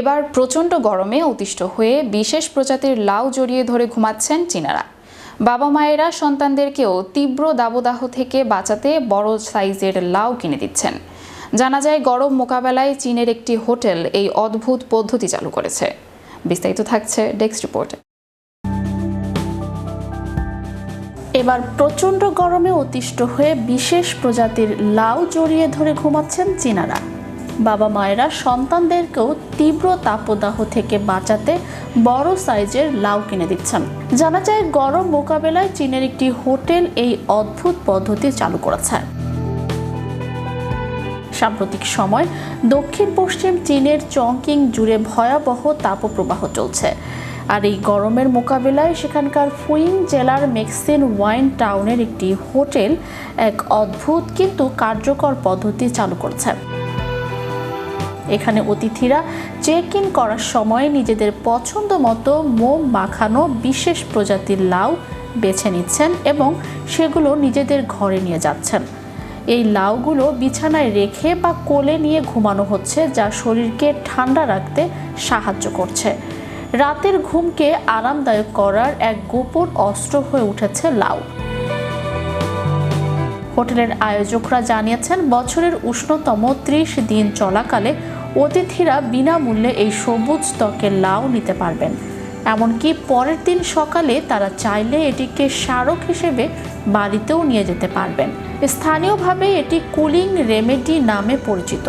এবার প্রচণ্ড গরমে অতিষ্ঠ হয়ে বিশেষ প্রজাতির লাউ জড়িয়ে ধরে ঘুমাচ্ছেন চীনারা। বাবা মায়েরা সন্তানদেরকেও তীব্র দাবদাহ থেকে বাঁচাতে বড় সাইজের লাউ কিনে দিচ্ছেন। জানা যায়, গরম মোকাবেলায় চীনের একটি হোটেল এই অদ্ভুত পদ্ধতি চালু করেছে। বিস্তারিত থাকছে ডেস্ক রিপোর্টে। এবার প্রচণ্ড গরমে অতিষ্ঠ হয়ে বিশেষ প্রজাতির লাউ জড়িয়ে ধরে ঘুমাচ্ছেন চীনারা। বাবা মায়েরা সন্তানদেরকেও তীব্র তাপদাহ থেকে বাঁচাতে বড় সাইজের লাউ কিনে দিচ্ছেন। জানা যায়, গরম মোকাবেলায় চীনের একটি হোটেল এই অদ্ভুত পদ্ধতি চালু করেছে। সাম্প্রতিক সময় দক্ষিণ পশ্চিম চীনের চংকিং জুড়ে ভয়াবহ তাপপ্রবাহ চলছে। আর এই গরমের মোকাবেলায় সেখানকার ফুইং জেলার মেক্সিন ওয়াইন টাউনের একটি হোটেল এক অদ্ভুত কিন্তু কার্যকর পদ্ধতি চালু করছে। এখানে অতিথিরা চেক ইন করার সময় নিজেদের পছন্দ মতো মোম মাখানো বিশেষ প্রজাতির লাউ বেছে নিচ্ছেন এবং সেগুলো নিজেদের ঘরে নিয়ে যাচ্ছেন। এই লাউগুলো বিছানায় রেখে বা কোলে নিয়ে ঘুমানো হচ্ছে, যা শরীরকে ঠান্ডা রাখতে সাহায্য করছে। রাতের ঘুমকে আরামদায়ক করার এক গোপন অস্ত্র হয়ে উঠেছে লাউ। হোটেলের আয়োজকরা জানিয়েছেন, বছরের উষ্ণতম ত্রিশ দিন চলাকালে অতিথিরা বিনামূল্যে এই সবুজ ত্বকের লাউ নিতে পারবেন। এমনকি পরের দিন সকালে তারা চাইলে এটিকে স্মারক হিসেবে বাড়িতেও নিয়ে যেতে পারবেন। স্থানীয়ভাবে এটি কুলিং রেমেডি নামে পরিচিত।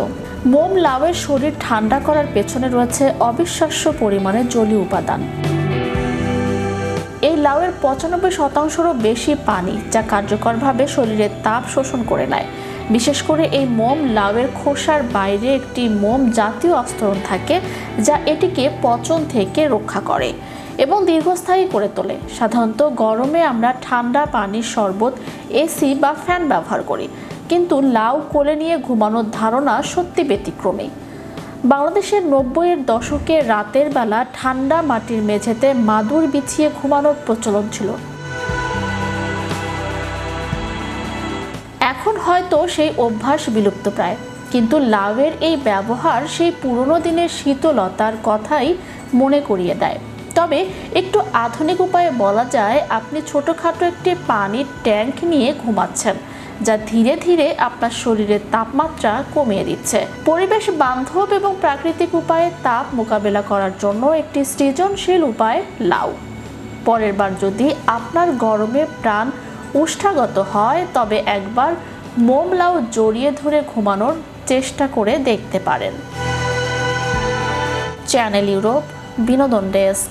মোম লাউয়ের শরীর ঠান্ডা করার পেছনে রয়েছে অবিশ্বাস্য পরিমাণে জলীয় উপাদান। এই লাউয়ের পঁচানব্বই শতাংশেরও বেশি পানি, যা কার্যকরভাবে শরীরের তাপ শোষণ করে নেয়। বিশেষ করে এই মোম লাউয়ের খোসার বাইরে একটি মোম জাতীয় আস্তরণ থাকে, যা এটিকে পচন থেকে রক্ষা করে এবং দীর্ঘস্থায়ী করে তোলে। সাধারণত গরমে আমরা ঠান্ডা পানির শরবত, এসি বা ফ্যান ব্যবহার করি, কিন্তু লাউ কোলে নিয়ে ঘুমানোর ধারণা সত্যি ব্যতিক্রমী। বাংলাদেশের নব্বইয়ের দশকে রাতের বেলা ঠান্ডা মাটির মেঝেতে মাদুর বিছিয়ে ঘুমানোর প্রচলন ছিল। এখন হয়তো সেই অভ্যাস বিলুপ্ত প্রায়। কিন্তু লাউয়ের এই ব্যবহার সেই পুরনো দিনের শীতলতার কথাই মনে করিয়ে দেয়। তবে একটু আধুনিক উপায়ে বলা যায়, আপনি ছোটোখাটো একটি পানির ট্যাঙ্ক নিয়ে ঘুমাচ্ছেন। যা ধীরে ধীরে আপনার শরীরের তাপমাত্রা কমিয়ে দিচ্ছে। পরিবেশ বান্ধব এবং প্রাকৃতিক উপায়ে তাপ মোকাবেলা করার জন্য একটি সৃজনশীল উপায় লাউ। পরের বার যদি আপনার গরমে প্রাণ উষ্ঠাগত হয়, তবে একবার মোম লাউ জড়িয়ে ধরে ঘুমানোর চেষ্টা করে দেখতে পারেন। চ্যানেল ইউরোপ, বিনোদন ডেস্ক।